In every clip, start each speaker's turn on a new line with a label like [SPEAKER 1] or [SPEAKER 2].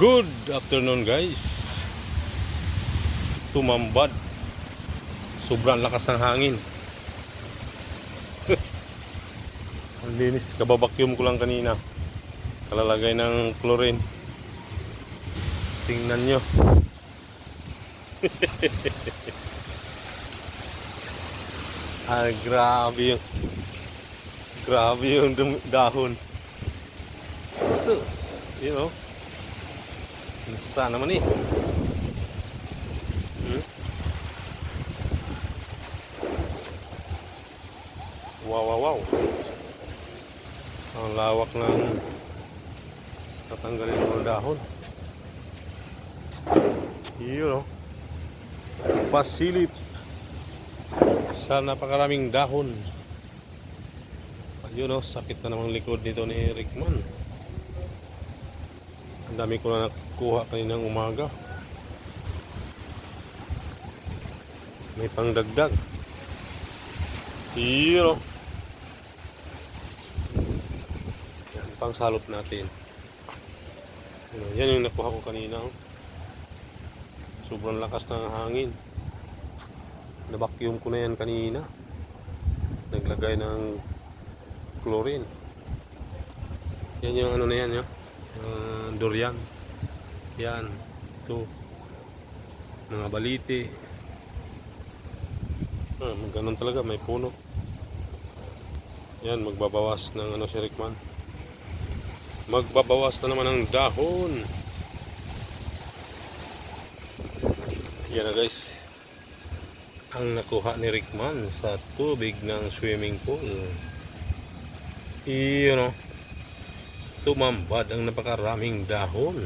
[SPEAKER 1] Good afternoon guys. Tumambad. Sobrang lakas ng hangin. Ang linis. Kababakyum ko lang kanina. Kalalagay ng chlorine. Tingnan nyo. Ah, grabe yung Grabe yung dahon. Sus You know Nasa naman eh. Hmm? Wow, wow, wow. Ang lawak ng tatanggalin ng dahon. Yun, oh. Pasilip. Sa napakaraming dahon. Yun, oh. Sakit na namang likod nito ni Rickman. Ang dami ko na nakuha kaninang umaga. May pangdagdag. Yun o. Yan, pang salop natin. Yan, yan yung nakuha ko kanina. Sobrang lakas ng hangin. Nabakyum ko na yan kanina. Naglagay ng chlorine. Yan yung ano na yan, yun. Uh, durian. Yan. Ito. Mga baliti. Ah, ganun talaga. May puno. Yan. Magbabawas ng ano si Rickman. Magbabawas na naman ng dahon. Yan na guys. Ang nakuha ni Rickman sa tubig ng swimming pool. Iyon o tumambad ang napakaraming dahon.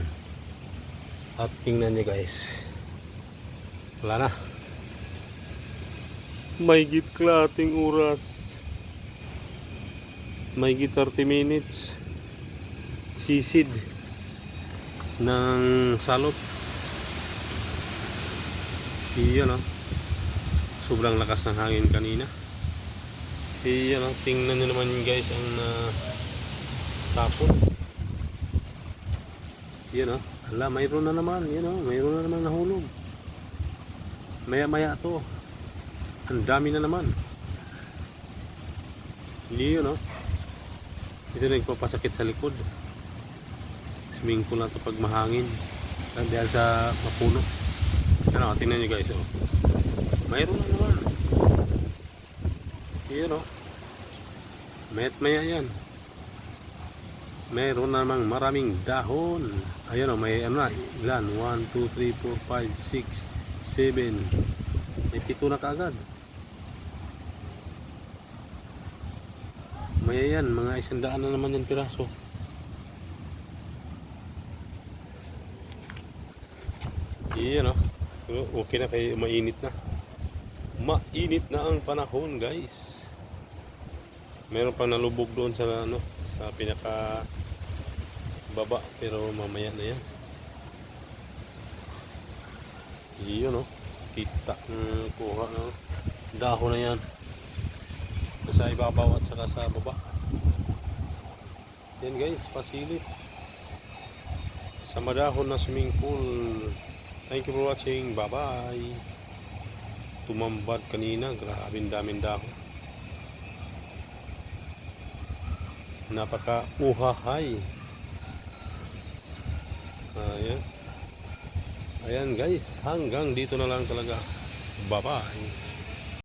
[SPEAKER 1] At tingnan nyo guys. Wala na. May git klating oras. May git 30 minutes. Sisid ng salot. Iyan o sobrang lakas ng hangin kanina. Iyan o tingnan nyo naman guys ang uh, tapon. Yan o. Ala, mayroon na naman. Yan o. Mayroon na naman nahulog. Maya maya to. Ang dami na naman. Hindi yun o. Ito nagpapasakit sa likod. Pool na to pag mahangin. Dahil sa mapuno. Yan o. Tingnan nyo guys o. Mayroon na naman. Yan o. Mayat maya yan meron namang maraming dahon. Ayun o may ano na ilan? 1, 2, 3, 4, 5, 6, 7 may pito na kaagad. May yan mga isang daan na naman yan piraso. Iyan o okay na kay mainit na. Mainit na ang panahon guys. Meron pang nalubog doon sa ano sa pinaka baba pero mamaya na yan. Yun no? Kita ng kuha no dahon na yan. Sa ibabaw at saka sa baba. Yan guys pasilip. Sa madahon na swimming pool. Thank you for watching. Bye bye tumambad kanina. Grabe daming dahon napaka uhahay ayan. Ayan guys. Hanggang dito na lang talaga. Bye bye